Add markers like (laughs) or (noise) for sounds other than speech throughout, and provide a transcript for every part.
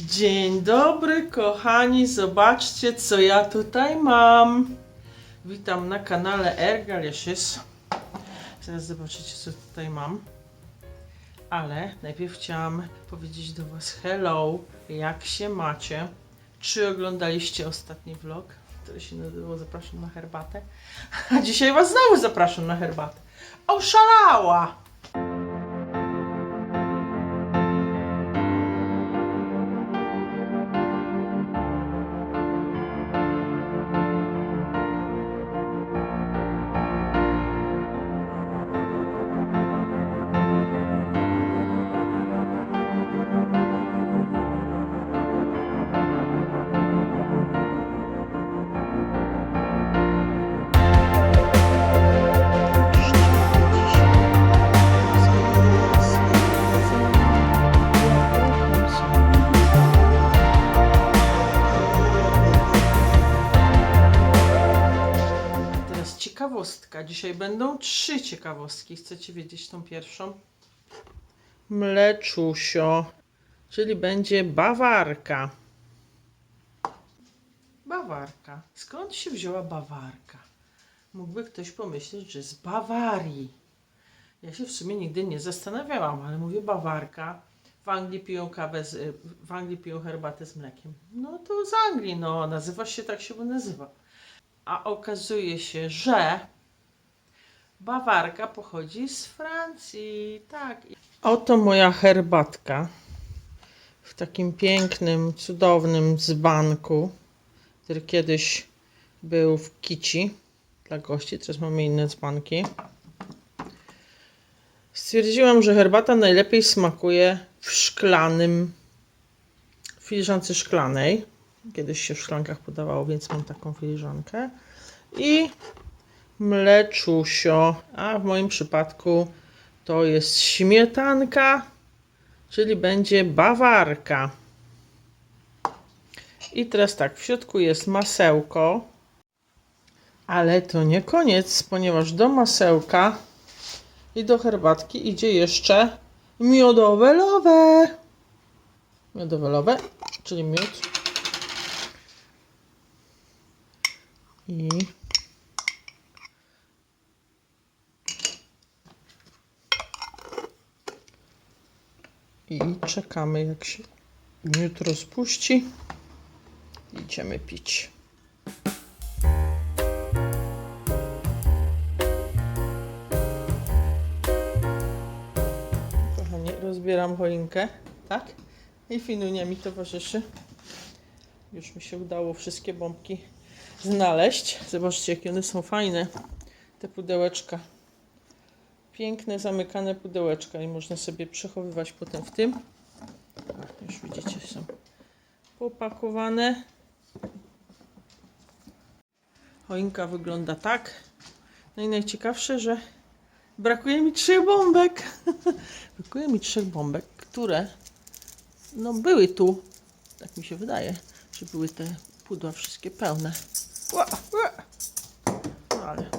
Dzień dobry, kochani. Zobaczcie, co ja tutaj mam. Witam na kanale Ergalicious. Zaraz zobaczycie, co tutaj mam. Ale najpierw chciałam powiedzieć do Was hello, jak się macie? Czy oglądaliście ostatni vlog, który się nazywał Zapraszam na herbatę? (laughs) A dzisiaj Was znowu zapraszam na herbatę. Oszalała! Ciekawostka. Dzisiaj będą trzy ciekawostki. Chcecie wiedzieć tą pierwszą? Mleczusio, czyli będzie bawarka. Bawarka. Skąd się wzięła bawarka? Mógłby ktoś pomyśleć, że z Bawarii. Ja się w sumie nigdy nie zastanawiałam, ale mówię bawarka. W Anglii piją kawę, z, w Anglii piją herbatę z mlekiem. No to z Anglii, no nazywa się tak się nazywa. A okazuje się, że bawarka pochodzi z Francji. Tak. Oto moja herbatka w takim pięknym, cudownym dzbanku, który kiedyś był w kici dla gości. Teraz mamy inne dzbanki. Stwierdziłam, że herbata najlepiej smakuje w szklanym, w filiżance szklanej. Kiedyś się w szklankach podawało, więc mam taką filiżankę. I mleczusio, a w moim przypadku to jest śmietanka, czyli będzie bawarka. I teraz tak, w środku jest masełko, ale to nie koniec, ponieważ do masełka i do herbatki idzie jeszcze miodowe lowe. Miodowe lowe, czyli miód. I i czekamy jak się miód rozpuści. Idziemy pić. Kochani, rozbieram choinkę, tak? I Finunia mi towarzyszy. Już mi się udało wszystkie bombki znaleźć. Zobaczcie, jakie one są fajne. Te pudełeczka. Piękne, zamykane pudełeczka i można sobie przechowywać potem w tym. O, Już widzicie, są popakowane. Choinka wygląda tak. No i najciekawsze, że brakuje mi trzech bombek. (laughs) brakuje mi trzech bombek, które no były tu. Tak mi się wydaje, że były te pudła wszystkie pełne. No ale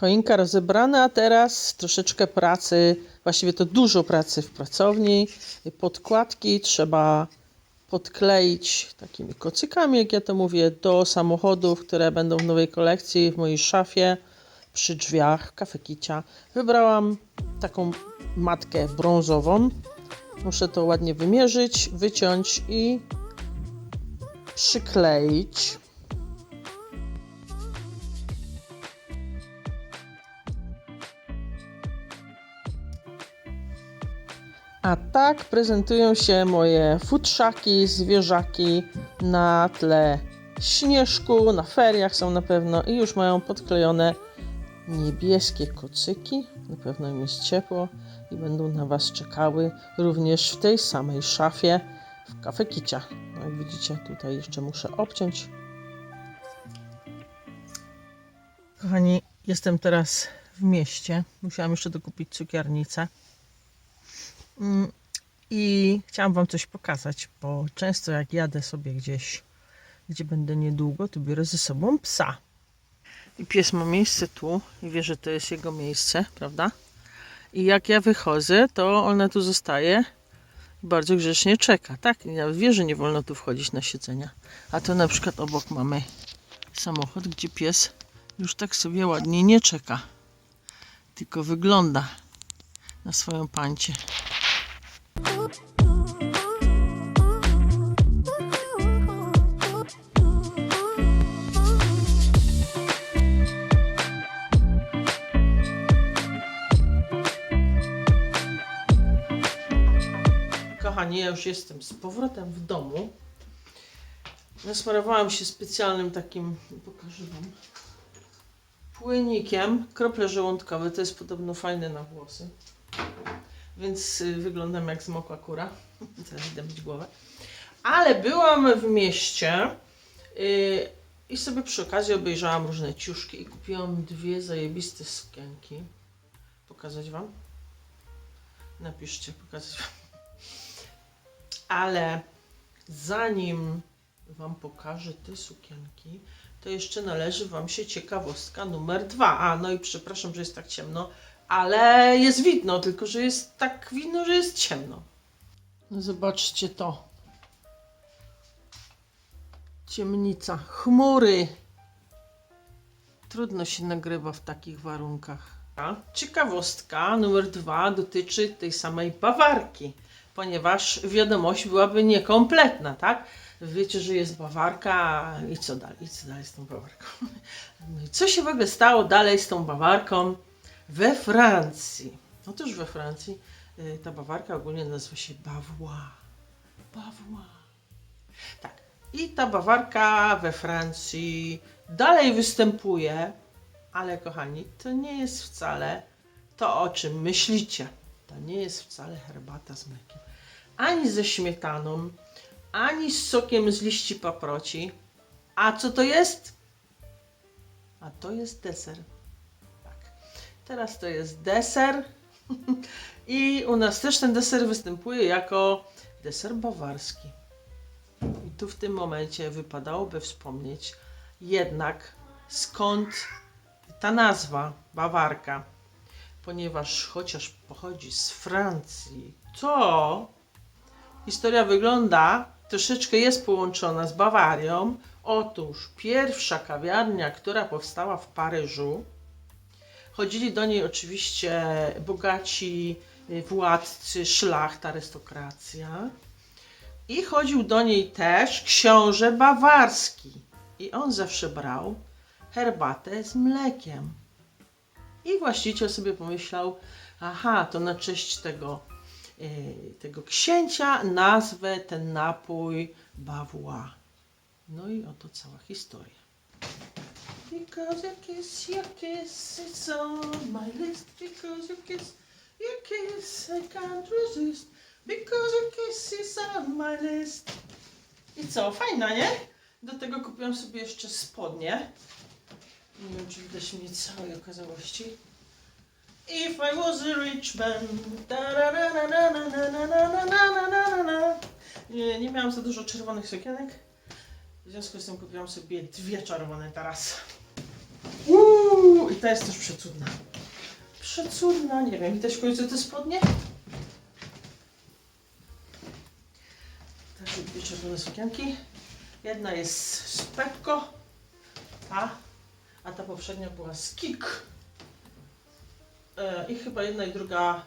Choinka rozebrana, a teraz troszeczkę pracy, właściwie to dużo pracy w pracowni. Podkładki trzeba podkleić takimi kocykami, jak ja to mówię, do samochodów, które będą w nowej kolekcji w mojej szafie przy drzwiach Cafe Kicia. Wybrałam taką matkę brązową. Muszę to ładnie wymierzyć, wyciąć i przykleić. A tak prezentują się moje futrzaki, zwierzaki na tle śnieżku, na feriach są na pewno i już mają podklejone niebieskie kocyki. Na pewno im jest ciepło i będą na Was czekały również w tej samej szafie w Cafe Kicia. No jak widzicie, tutaj jeszcze muszę obciąć. Kochani, jestem teraz w mieście. Musiałam jeszcze dokupić cukiernicę. Mm, I chciałam Wam coś pokazać, bo często jak jadę sobie gdzieś, gdzie będę niedługo, to biorę ze sobą psa. I pies ma miejsce tu i wie, że to jest jego miejsce, prawda? I jak ja wychodzę, to ona tu zostaje Bardzo grzecznie czeka, tak? I wie, że nie wolno tu wchodzić na siedzenia. A to na przykład obok mamy samochód, gdzie pies już tak sobie ładnie nie czeka. Tylko wygląda na swoją pancie. Ja już jestem z powrotem w domu. Nasmarowałam się specjalnym takim, pokażę Wam, płynikiem. Krople żołądkowe, to jest podobno fajne na włosy. Więc y, wyglądam jak zmokła kura. (laughs) Teraz idę myć głowę. Ale byłam w mieście y, i sobie przy okazji obejrzałam różne ciuszki i kupiłam dwie zajebiste sukienki. Pokazać Wam? Napiszcie, pokazać Wam. Ale zanim Wam pokażę te sukienki, to jeszcze należy Wam się ciekawostka numer dwa. A, no i przepraszam, że jest tak ciemno, ale jest widno, tylko że jest tak widno, że jest ciemno. No zobaczcie to. Ciemnica, chmury. Trudno się nagrywa w takich warunkach. Ciekawostka numer dwa dotyczy tej samej bawarki, ponieważ wiadomość byłaby niekompletna, tak? Wiecie, że jest bawarka i co dalej? I co dalej z tą bawarką? (laughs) No co się w ogóle stało dalej z tą bawarką we Francji? Otóż we Francji y, ta bawarka ogólnie nazywa się Bavois. Bavois. Tak. I ta bawarka we Francji dalej występuje, ale kochani, to nie jest wcale to, o czym myślicie. To nie jest wcale herbata z mlekiem. Ani ze śmietaną, ani z sokiem z liści paproci. A co to jest? A to jest deser. Tak. Teraz to jest deser. (laughs) I u nas też ten deser występuje jako deser bawarski. I tu w tym momencie wypadałoby wspomnieć jednak skąd ta nazwa bawarka. Ponieważ chociaż pochodzi z Francji, to historia wygląda, troszeczkę jest połączona z Bawarią. Otóż pierwsza kawiarnia, która powstała w Paryżu, chodzili do niej oczywiście bogaci y, władcy, szlachta, arystokracja. I chodził do niej też książę bawarski. I on zawsze brał herbatę z mlekiem. I właściciel sobie pomyślał, aha, to na cześć tego, tego księcia nazwę ten napój Bavois. No i oto cała historia. Because your kiss, your kiss, it's on my list. Because your kiss, your kiss, I can't resist. Because your kiss is on my list. I co, fajna, nie? Do tego kupiłam sobie jeszcze spodnie. Nie wiem, czy widać mnie całej okazałości. If I was a rich man. Nie, nie miałam za dużo czerwonych sukienek. W związku z tym kupiłam sobie dwie czerwone teraz. Uuu, I ta jest też przecudna. Przecudna, nie wiem, widać w końcu te spodnie? Takie dwie czerwone sukienki. Jedna jest z Pepko, ta, a ta poprzednia była z Kik. E, I chyba jedna i druga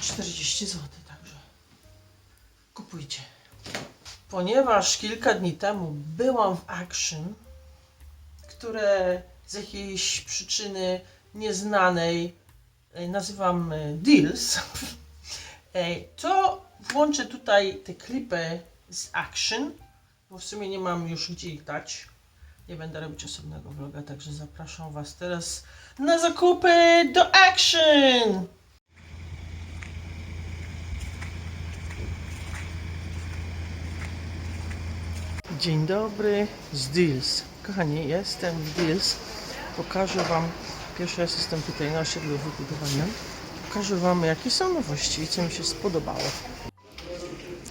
40 zł, także kupujcie. Ponieważ kilka dni temu byłam w Action, które z jakiejś przyczyny nieznanej e, nazywam e, Deals, to włączę tutaj te klipy z Action, bo w sumie nie mam już gdzie ich dać. Nie będę robić osobnego vloga, także zapraszam Was teraz na zakupy do Action! Dzień dobry z Deals. Kochani, jestem w Deals. Pokażę Wam, pierwszy raz jestem tutaj na osiedlu wybudowania. Pokażę Wam, jakie są nowości i co mi się spodobało.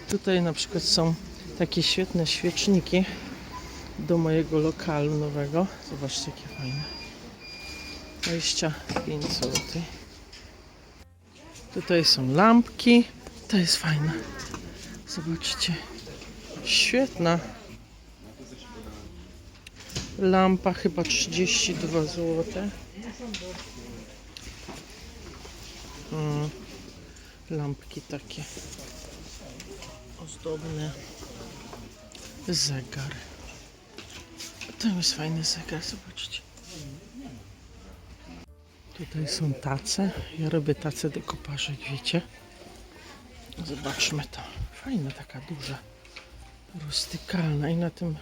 Tutaj na przykład są takie świetne świeczniki do mojego lokalu nowego. Zobaczcie, jakie fajne. 25 zł. Tutaj są lampki. To jest fajne. Zobaczcie. Świetna. Lampa chyba 32 zł. Mm. Lampki takie ozdobne. Zegar. To jest fajny zegar, zobaczcie. Tutaj są tace. Ja robię tace dekopażek, wiecie. Zobaczmy to. Fajna taka duża. Rustykalna i na tym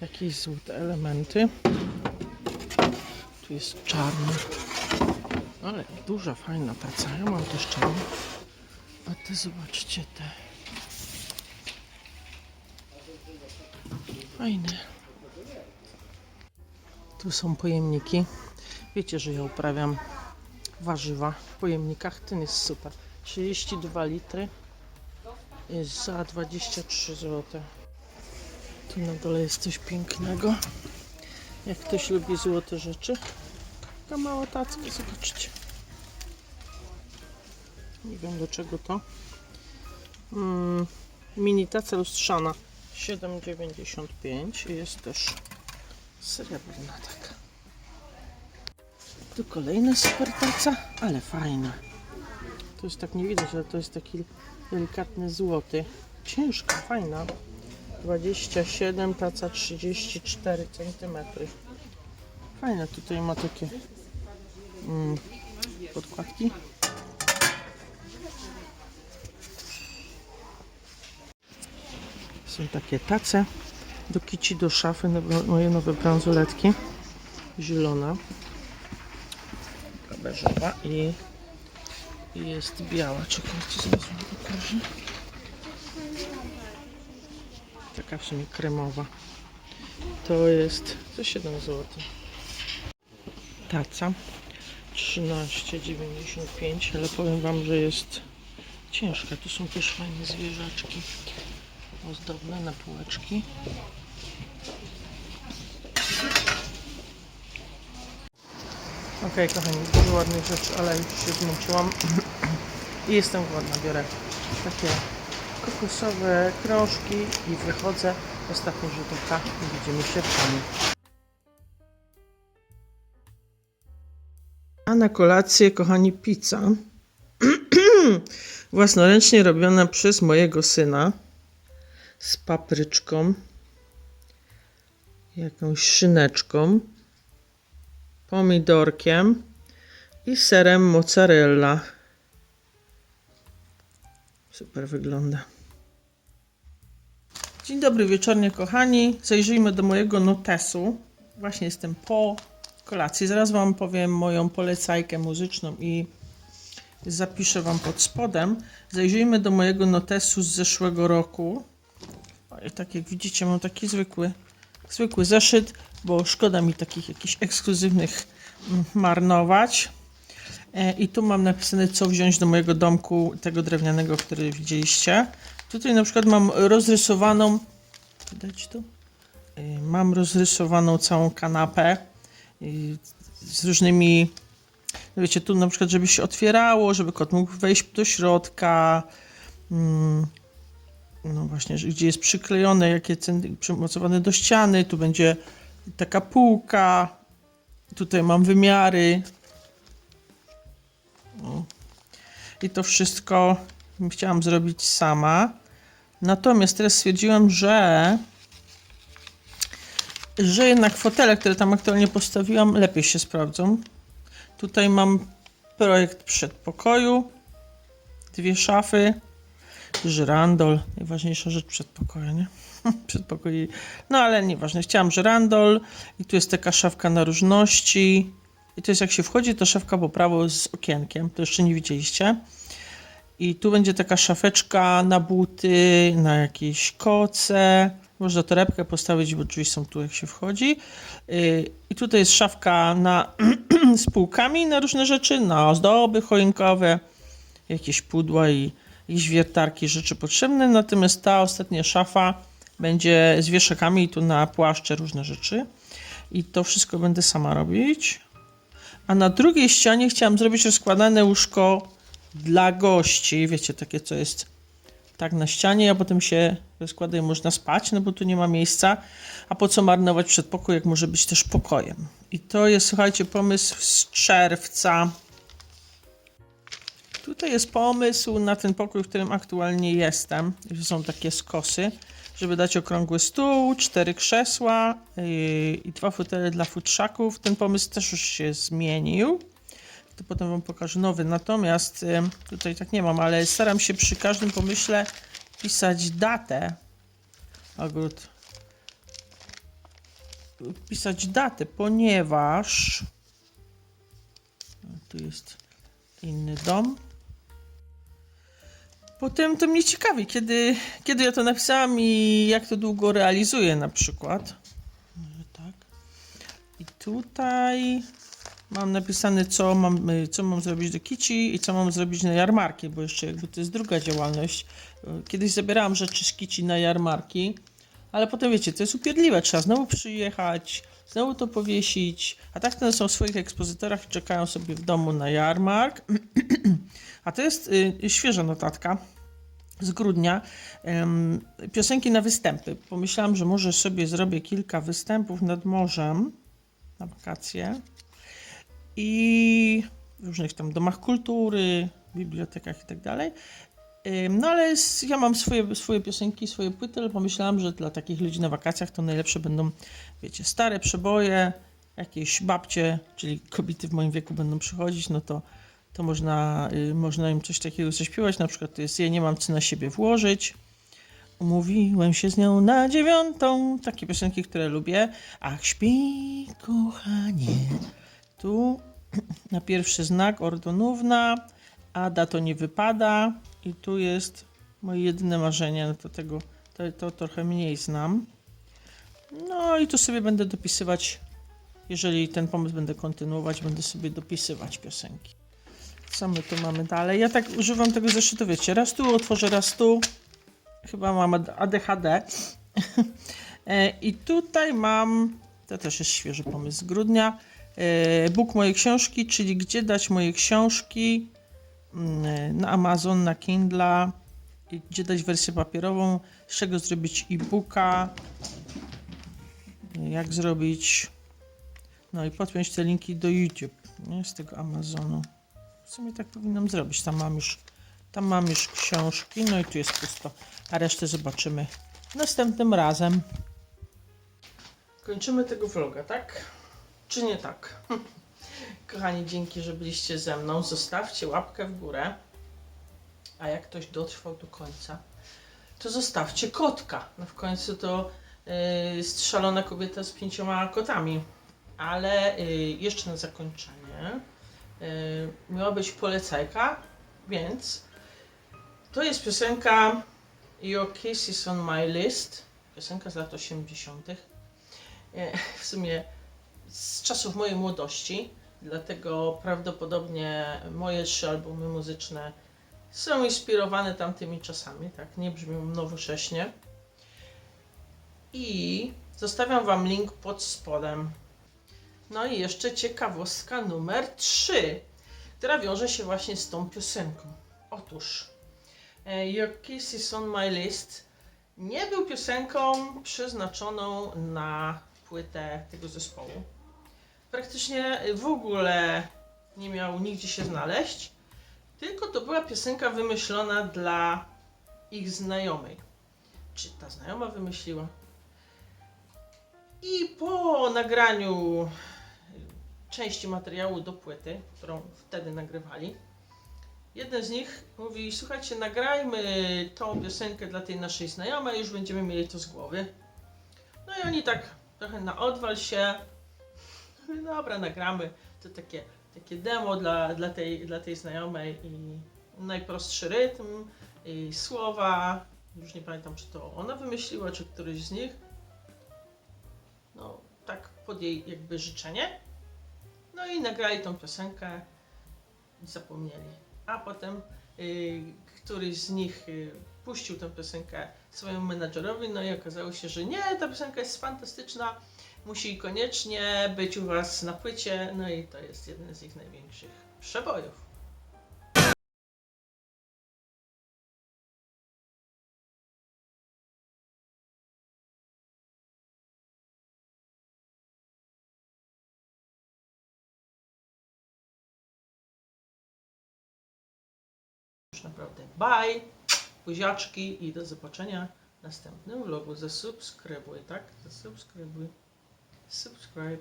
jakieś złote elementy. Tu jest czarny. Ale duża, fajna taca. Ja mam też czarną. A te zobaczcie te. Fajne. Tu są pojemniki. Wiecie, że ja uprawiam warzywa w pojemnikach. Ten jest super. 32 litry za 23 zł. Tu na dole jest coś pięknego. Jak ktoś lubi złote rzeczy. Taka mała tacka, zobaczcie. Nie wiem do czego to. Mm, mini taca lustrzana 7,95 i jest też srebrna taka. Tu kolejna super taca, ale fajna. To jest tak nie widać, ale to jest taki delikatny złoty. Ciężka, fajna. 27, taca 34 cm. Fajne, tutaj ma takie mm, podkładki. Są takie tace do kici, do szafy, moje nowe bransoletki. Zielona, beżowa i, jest biała. Czekajcie, zaraz pokażę. Taka w sumie kremowa. To jest za 7 zł. Taca 13,95, ale powiem wam, że jest ciężka. Tu są też fajne zwierzaczki ozdobne na półeczki. Okej, kochani, dużo ładnych rzeczy, ale już się zmęczyłam i jestem głodna. Biorę takie kokosowe krążki i wychodzę. Ostatnia rzutówka i widzimy się w domu. A na kolację, kochani, pizza. (clears throat) Własnoręcznie robiona przez mojego syna z papryczką, jakąś szyneczką, pomidorkiem i serem mozzarella. Super wygląda. Dzień dobry wieczornie, kochani. Zajrzyjmy do mojego notesu. Właśnie jestem po kolacji. Zaraz Wam powiem moją polecajkę muzyczną i zapiszę Wam pod spodem. Zajrzyjmy do mojego notesu z zeszłego roku. Tak jak widzicie, mam taki zwykły, zwykły zeszyt, bo szkoda mi takich jakichś ekskluzywnych mm, marnować. E, I tu mam napisane, co wziąć do mojego domku, tego drewnianego, który widzieliście. Tutaj na przykład mam rozrysowaną, widać tu? E, Mam rozrysowaną całą kanapę z różnymi, no wiecie, tu na przykład, żeby się otwierało, żeby kot mógł wejść do środka. No właśnie, gdzie jest przyklejone, jakie cen- przymocowane do ściany. Tu będzie taka półka. Tutaj mam wymiary. O. I to wszystko chciałam zrobić sama. Natomiast teraz stwierdziłam, że że jednak fotele, które tam aktualnie postawiłam, lepiej się sprawdzą. Tutaj mam projekt przedpokoju, dwie szafy, żyrandol, najważniejsza rzecz przedpokoju, nie? (laughs) Przedpokoju. No ale nieważne, chciałam żyrandol i tu jest taka szafka na różności. I to jest jak się wchodzi, to szafka po prawo z okienkiem, to jeszcze nie widzieliście. I tu będzie taka szafeczka na buty, na jakieś koce. Można torebkę postawić, bo drzwi są tu jak się wchodzi. Yy, I tutaj jest szafka na, (clears throat) z półkami na różne rzeczy, na ozdoby choinkowe, jakieś pudła i jakieś wiertarki, rzeczy potrzebne. Natomiast ta ostatnia szafa będzie z wieszakami i tu na płaszcze różne rzeczy. I to wszystko będę sama robić. A na drugiej ścianie chciałam zrobić rozkładane łóżko dla gości. Wiecie, takie co jest tak na ścianie, a potem się rozkłada i można spać, no bo tu nie ma miejsca. A po co marnować przedpokój, jak może być też pokojem? I to jest, słuchajcie, pomysł z czerwca. Tutaj jest pomysł na ten pokój, w którym aktualnie jestem. Są takie skosy, żeby dać okrągły stół, cztery krzesła yy, i dwa fotele dla futrzaków. Ten pomysł też już się zmienił. To potem wam pokażę nowy. Natomiast yy, tutaj tak nie mam, ale staram się przy każdym pomyśle pisać datę. Ogród. Pisać datę, ponieważ tu jest inny dom. Potem to mnie ciekawi, kiedy, kiedy ja to napisałam i jak to długo realizuję na przykład. Może tak. I tutaj mam napisane, co mam, y, co mam zrobić do kici i co mam zrobić na jarmarki, bo jeszcze jakby to jest druga działalność. Y, Kiedyś zabierałam rzeczy z kici na jarmarki, ale potem wiecie, to jest upierdliwe, trzeba znowu przyjechać, znowu to powiesić, a tak to są w swoich ekspozytorach i czekają sobie w domu na jarmark. (clears throat) A to jest y, świeża notatka z grudnia. Piosenki na występy. Pomyślałam, że może sobie zrobię kilka występów nad morzem na wakacje i w różnych tam domach kultury, bibliotekach i tak dalej. No ale ja mam swoje, swoje piosenki, swoje płyty, ale pomyślałam, że dla takich ludzi na wakacjach to najlepsze będą, wiecie, stare przeboje, jakieś babcie, czyli kobiety w moim wieku będą przychodzić, no to to można, y, można im coś takiego zaśpiewać. Na przykład to jest Ja nie mam co na siebie włożyć. Umówiłem się z nią na dziewiątą. Takie piosenki, które lubię. Ach, śpi, kochanie. Tu na pierwszy znak ordonówna. Ada to nie wypada. I tu jest moje jedyne marzenie. No to tego to, to trochę mniej znam. No i tu sobie będę dopisywać. Jeżeli ten pomysł będę kontynuować, będę sobie dopisywać piosenki. Co my tu mamy dalej? Ja tak używam tego zeszytu, wiecie, raz tu otworzę, raz tu. Chyba mam AD- ADHD. (laughs) E, I tutaj mam, to też jest świeży pomysł z grudnia, e, Bóg mojej książki, czyli gdzie dać moje książki na Amazon, na Kindle, gdzie dać wersję papierową, z czego zrobić e-booka, jak zrobić, no i podpiąć te linki do YouTube, nie, z tego Amazonu. W sumie tak powinnam zrobić. Tam mam już, tam mam już książki, no i tu jest pusto. A resztę zobaczymy następnym razem. Kończymy tego vloga, tak? Czy nie tak? (laughs) Kochani, dzięki, że byliście ze mną. Zostawcie łapkę w górę. A jak ktoś dotrwał do końca, to zostawcie kotka. No w końcu to yy, jest szalona kobieta z pięcioma kotami. Ale yy, jeszcze na zakończenie yy, miała być polecajka, więc to jest piosenka Your Kiss is on my list. Piosenka z lat 80. Yy, W sumie z czasów mojej młodości, dlatego prawdopodobnie moje trzy albumy muzyczne są inspirowane tamtymi czasami, tak, nie brzmią nowocześnie. I zostawiam Wam link pod spodem. No i jeszcze ciekawostka numer 3, która wiąże się właśnie z tą piosenką. Otóż e, Your Kiss is on my list nie był piosenką przeznaczoną na płytę tego zespołu. Praktycznie w ogóle nie miał nigdzie się znaleźć, tylko to była piosenka wymyślona dla ich znajomej. Czy ta znajoma wymyśliła? I po nagraniu części materiału do płyty, którą wtedy nagrywali, jeden z nich mówi: Słuchajcie, nagrajmy tą piosenkę dla tej naszej znajomej, już będziemy mieli to z głowy. No i oni tak trochę na odwal się. Mówię, Dobra, nagramy. To takie, takie demo dla, dla, tej, dla tej znajomej i najprostszy rytm i słowa. Już nie pamiętam, czy to ona wymyśliła, czy któryś z nich. No, tak pod jej jakby życzenie. No i nagrali tą piosenkę i zapomnieli. A potem y, któryś z nich y, puścił tę piosenkę swojemu menadżerowi, no i okazało się, że nie, ta piosenka jest fantastyczna, musi koniecznie być u Was na płycie, no i to jest jeden z ich największych przebojów. Już naprawdę bye, buziaczki i do zobaczenia w następnym vlogu. Zasubskrybuj, tak? Zasubskrybuj. Subscribe.